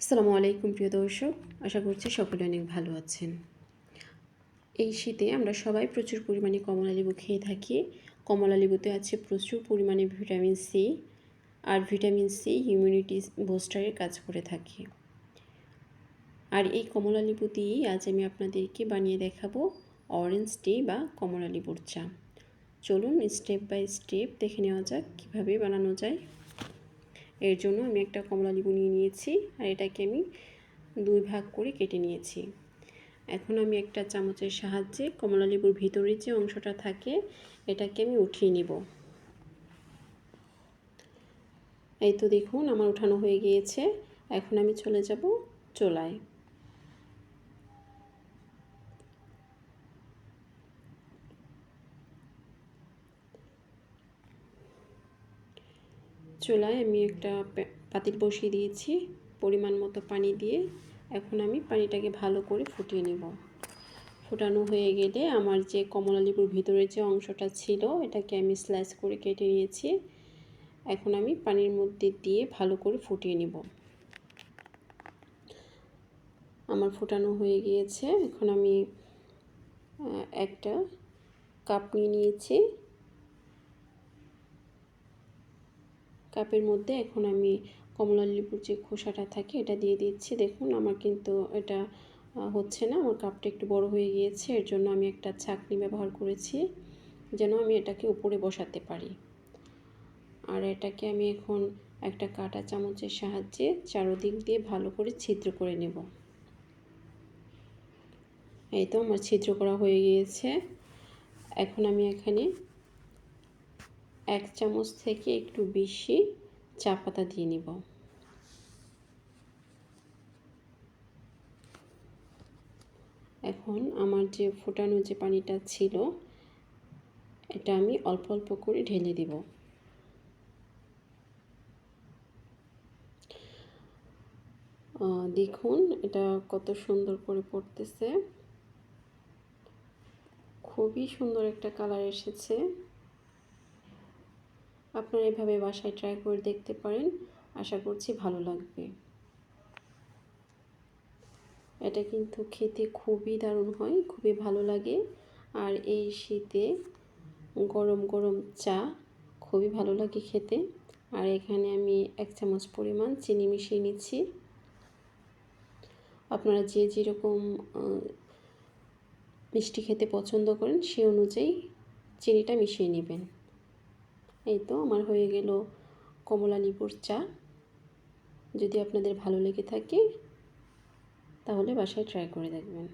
আসসালামু আলাইকুম, প্রিয় দর্শক। আশা করছি সকলে অনেক ভালো আছেন। এই শীতে আমরা সবাই প্রচুর পরিমাণে কমলা লেবু খেয়ে থাকি। কমলা লেবুতে আছে প্রচুর পরিমাণে ভিটামিন সি আর ভিটামিন সি ইমিউনিটি বুস্টারের কাজ করে থাকে। আর এই কমলা লেবু দিয়েই আজ আমি আপনাদেরকে বানিয়ে দেখাবো অরেঞ্জ টি বা কমলা লেবুর চা। চলুন স্টেপ বাই স্টেপ দেখে নেওয়া যাক কীভাবে বানানো যায়। এর জন্য আমি একটা কমলা লেবু নিয়ে নিয়েছি আর এটাকে আমি দুই ভাগ করে কেটে নিয়েছি। এখন আমি একটা চামচের সাহায্যে কমলা লেবুর ভিতরে যে অংশটা থাকে, এটাকে আমি উঠিয়ে নিব। এই তো দেখুন, আমার উঠানো হয়ে গিয়েছে। এখন আমি চলে যাব চোলায়। চুলায় আমি একটা পাতিল বসিয়ে দিয়েছি পরিমাণ মতো পানি দিয়ে। এখন আমি পানিটাকে ভালো করে ফুটিয়ে নেব। ফুটানো হয়ে গেলে আমার যে কমলা লেবুর ভিতরে যে অংশটা ছিল এটাকে আমি স্লাইস করে কেটে নিয়েছি। এখন আমি পানির মধ্যে দিয়ে ভালো করে ফুটিয়ে নেব। আমার ফুটানো হয়ে গিয়েছে। এখন আমি একটা কাপ নিয়ে নিয়েছি। কাপের মধ্যে এখন আমি কমলা লেবুর যে খোসাটা থাকে এটা দিয়ে দিচ্ছি। দেখুন, আমার কিন্তু এটা হচ্ছে না, আমার কাপটা একটু বড় হয়ে গিয়েছে, এর জন্য আমি একটা ছাকনি ব্যবহার করেছি, যেন আমি এটাকে উপরে বসাতে পারি। আর এটাকে আমি এখন একটা কাটা চামচের সাহায্যে চারোদিক দিয়ে ভালো করে ছিদ্র করে নেব। এই তো আমার ছিদ্র করা হয়ে গিয়েছে। এখন আমি এখানে এক চামচ থেকে একটু বেশি চা পাতা দিয়ে নিব। এখন আমার যে ফোটানো যে পানিটা ছিল, এটা আমি অল্প অল্প করে ঢেলে দিব। দেখুন এটা কত সুন্দর করে পড়তেছে। খুবই সুন্দর একটা কালার এসেছে। আপনারা এভাবে বাসায় ট্রাই করে দেখতে পারেন। আশা করছি ভালো লাগবে। এটা কিন্তু খেতে খুবই দারুণ হয়, খুবই ভালো লাগে। আর এই শীতে গরম গরম চা খুবই ভালো লাগে খেতে। আর এখানে আমি এক চামচ পরিমাণ চিনি মিশিয়ে নিচ্ছি। আপনারা যে যেরকম মিষ্টি খেতে পছন্দ করেন, সে অনুযায়ী চিনিটা মিশিয়ে নেবেন। এই তো আমার হয়ে গেল কমলা লিপুর চা। যদি আপনাদের ভালো লেগে থাকে, তাহলে বাসায় ট্রাই করে দেখবেন।